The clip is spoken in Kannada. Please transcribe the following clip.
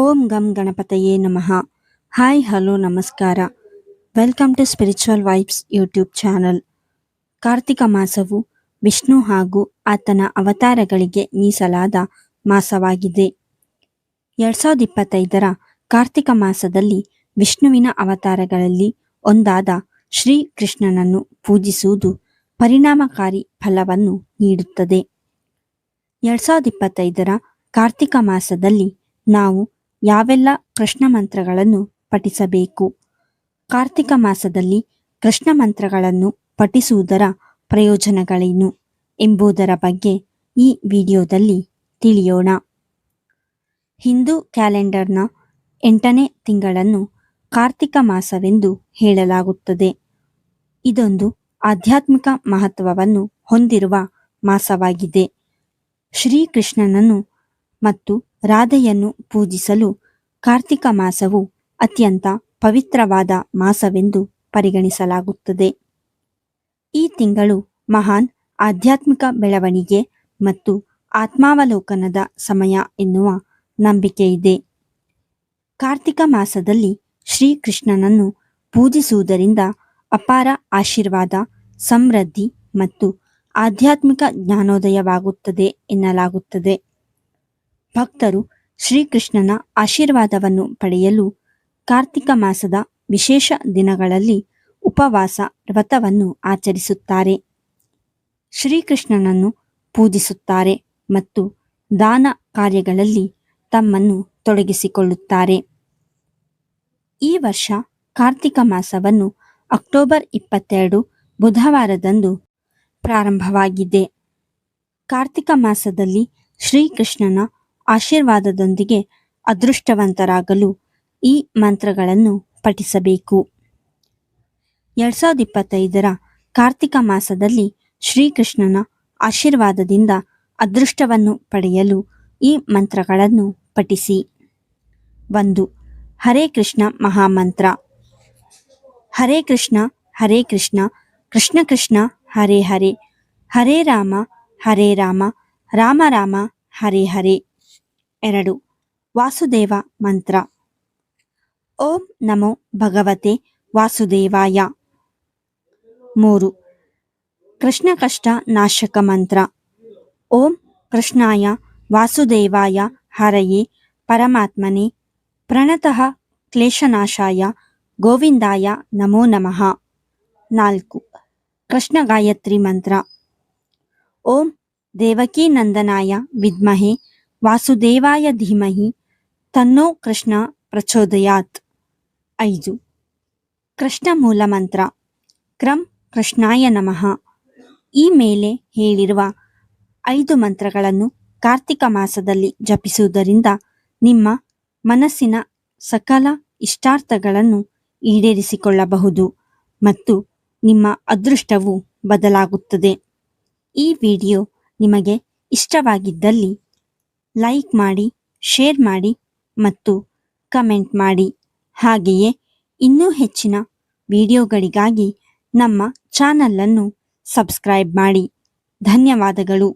ಓಂ ಗಂ ಗಣಪತಯೇ ನಮಃ. ಹಾಯ್, ಹಲೋ, ನಮಸ್ಕಾರ. Welcome to spiritual vibes YouTube channel. Kartika ಮಾಸವು Vishnu ಹಾಗೂ ಆತನ ಅವತಾರಗಳಿಗೆ ಮೀಸಲಾದ ಮಾಸವಾಗಿದೆ. ಎರಡ್ ಸಾವಿರದ ಇಪ್ಪತ್ತೈದರ ಕಾರ್ತಿಕ ಮಾಸದಲ್ಲಿ ವಿಷ್ಣುವಿನ ಅವತಾರಗಳಲ್ಲಿ ಒಂದಾದ ಶ್ರೀ ಕೃಷ್ಣನನ್ನು ಪೂಜಿಸುವುದು ಪರಿಣಾಮಕಾರಿ ಫಲವನ್ನು ನೀಡುತ್ತದೆ. ಎರಡ್ ಸಾವಿರದ ಇಪ್ಪತ್ತೈದರ ಕಾರ್ತಿಕ ಮಾಸದಲ್ಲಿ ನಾವು ಯಾವೆಲ್ಲ ಕೃಷ್ಣ ಮಂತ್ರಗಳನ್ನು ಪಠಿಸಬೇಕು? ಕಾರ್ತಿಕ ಮಾಸದಲ್ಲಿ ಕೃಷ್ಣ ಮಂತ್ರಗಳನ್ನು ಪಠಿಸುವುದರ ಪ್ರಯೋಜನಗಳೇನು ಎಂಬುದರ ಬಗ್ಗೆ ಈ ವಿಡಿಯೋದಲ್ಲಿ ತಿಳಿಯೋಣ. ಹಿಂದೂ ಕ್ಯಾಲೆಂಡರ್ನ ಎಂಟನೇ ತಿಂಗಳನ್ನು ಕಾರ್ತಿಕ ಮಾಸವೆಂದು ಹೇಳಲಾಗುತ್ತದೆ. ಇದೊಂದು ಆಧ್ಯಾತ್ಮಿಕ ಮಹತ್ವವನ್ನು ಹೊಂದಿರುವ ಮಾಸವಾಗಿದೆ. ಶ್ರೀಕೃಷ್ಣನನ್ನು ಮತ್ತು ರಾಧೆಯನ್ನು ಪೂಜಿಸಲು ಕಾರ್ತಿಕ ಮಾಸವು ಅತ್ಯಂತ ಪವಿತ್ರವಾದ ಮಾಸವೆಂದು ಪರಿಗಣಿಸಲಾಗುತ್ತದೆ. ಈ ತಿಂಗಳು ಮಹಾನ್ ಆಧ್ಯಾತ್ಮಿಕ ಬೆಳವಣಿಗೆ ಮತ್ತು ಆತ್ಮಾವಲೋಕನದ ಸಮಯ ಎನ್ನುವ ನಂಬಿಕೆಯಿದೆ. ಕಾರ್ತಿಕ ಮಾಸದಲ್ಲಿ ಶ್ರೀಕೃಷ್ಣನನ್ನು ಪೂಜಿಸುವುದರಿಂದ ಅಪಾರ ಆಶೀರ್ವಾದ, ಸಮೃದ್ಧಿ ಮತ್ತು ಆಧ್ಯಾತ್ಮಿಕ ಜ್ಞಾನೋದಯವಾಗುತ್ತದೆ ಎನ್ನಲಾಗುತ್ತದೆ. ಭಕ್ತರು ಶ್ರೀಕೃಷ್ಣನ ಆಶೀರ್ವಾದವನ್ನು ಪಡೆಯಲು ಕಾರ್ತಿಕ ಮಾಸದ ವಿಶೇಷ ದಿನಗಳಲ್ಲಿ ಉಪವಾಸ ವ್ರತವನ್ನು ಆಚರಿಸುತ್ತಾರೆ. ಶ್ರೀಕೃಷ್ಣನನ್ನು ಪೂಜಿಸುತ್ತಾರೆ ಮತ್ತು ದಾನ ಕಾರ್ಯಗಳಲ್ಲಿ ತಮ್ಮನ್ನು ತೊಡಗಿಸಿಕೊಳ್ಳುತ್ತಾರೆ. ಈ ವರ್ಷ ಕಾರ್ತಿಕ ಮಾಸವನ್ನು ಅಕ್ಟೋಬರ್ ಇಪ್ಪತ್ತೆರಡು ಬುಧವಾರದಂದು ಪ್ರಾರಂಭವಾಗಿದೆ. ಕಾರ್ತಿಕ ಮಾಸದಲ್ಲಿ ಶ್ರೀಕೃಷ್ಣನ ಆಶೀರ್ವಾದದೊಂದಿಗೆ ಅದೃಷ್ಟವಂತರಾಗಲು ಈ ಮಂತ್ರಗಳನ್ನು ಪಠಿಸಬೇಕು. ಎರಡ್ ಸಾವಿರದ ಇಪ್ಪತ್ತೈದರ ಕಾರ್ತಿಕ ಮಾಸದಲ್ಲಿ ಶ್ರೀಕೃಷ್ಣನ ಆಶೀರ್ವಾದದಿಂದ ಅದೃಷ್ಟವನ್ನು ಪಡೆಯಲು ಈ ಮಂತ್ರಗಳನ್ನು ಪಠಿಸಿ. ಒಂದು, ಹರೇ ಕೃಷ್ಣ ಮಹಾಮಂತ್ರ. ಹರೇ ಕೃಷ್ಣ ಹರೇ ಕೃಷ್ಣ ಕೃಷ್ಣ ಕೃಷ್ಣ, ಹರೇ ಹರೇ. ಹರೇ ರಾಮ ಹರೇ ರಾಮ ರಾಮ ರಾಮ, ಹರೇ ಹರೇ. ಎರಡು. ವಾಸುದೇವ ಮಂತ್ರ. ಓಂ ನಮೋ ಭಗವತೆ ವಾಸುದೇವಾಯ. ಮೂರು. ಕೃಷ್ಣ ಕಷ್ಟ ನಾಶಕ ಮಂತ್ರ. ಓಂ ಕೃಷ್ಣಾಯ ವಾಸುದೇವಾಯ ಹರಯೇ ಪರಮಾತ್ಮನೆ ಪ್ರಣತಃ ಕ್ಲೇಶನಾಶಾಯ ಗೋವಿಂದಾಯ ನಮೋ ನಮಃ. ನಾಲ್ಕು. ಕೃಷ್ಣ ಗಾಯತ್ರಿ ಮಂತ್ರ. ಓಂ ದೇವಕೀನಂದನಾಯ ವಿದ್ಮಹೆ ವಾಸುದೇವಾಯ ಧೀಮಹಿ, ತನ್ನೋ ಕೃಷ್ಣ ಪ್ರಚೋದಯಾತ್. ಐದು. ಕೃಷ್ಣ ಮೂಲ ಮಂತ್ರ. ಕ್ರಂ ಕೃಷ್ಣಾಯ ನಮಃ. ಈ ಮೇಲೆ ಹೇಳಿರುವ ಐದು ಮಂತ್ರಗಳನ್ನು ಕಾರ್ತಿಕ ಮಾಸದಲ್ಲಿ ಜಪಿಸುವುದರಿಂದ ನಿಮ್ಮ ಮನಸ್ಸಿನ ಸಕಲ ಇಷ್ಟಾರ್ಥಗಳನ್ನು ಈಡೇರಿಸಿಕೊಳ್ಳಬಹುದು ಮತ್ತು ನಿಮ್ಮ ಅದೃಷ್ಟವು ಬದಲಾಗುತ್ತದೆ. ಈ ವಿಡಿಯೋ ನಿಮಗೆ ಇಷ್ಟವಾಗಿದ್ದಲ್ಲಿ ಲೈಕ್ ಮಾಡಿ ಶೇರ್ ಮಾಡಿ ಮತ್ತು ಕಮೆಂಟ್ ಮಾಡಿ. ಹಾಗೆಯೇ ಇನ್ನೂ ಹೆಚ್ಚಿನ ವಿಡಿಯೋಗಳಿಗಾಗಿ ನಮ್ಮ ಚಾನಲನ್ನು ಸಬ್ಸ್ಕ್ರೈಬ್ ಮಾಡಿ. ಧನ್ಯವಾದಗಳು.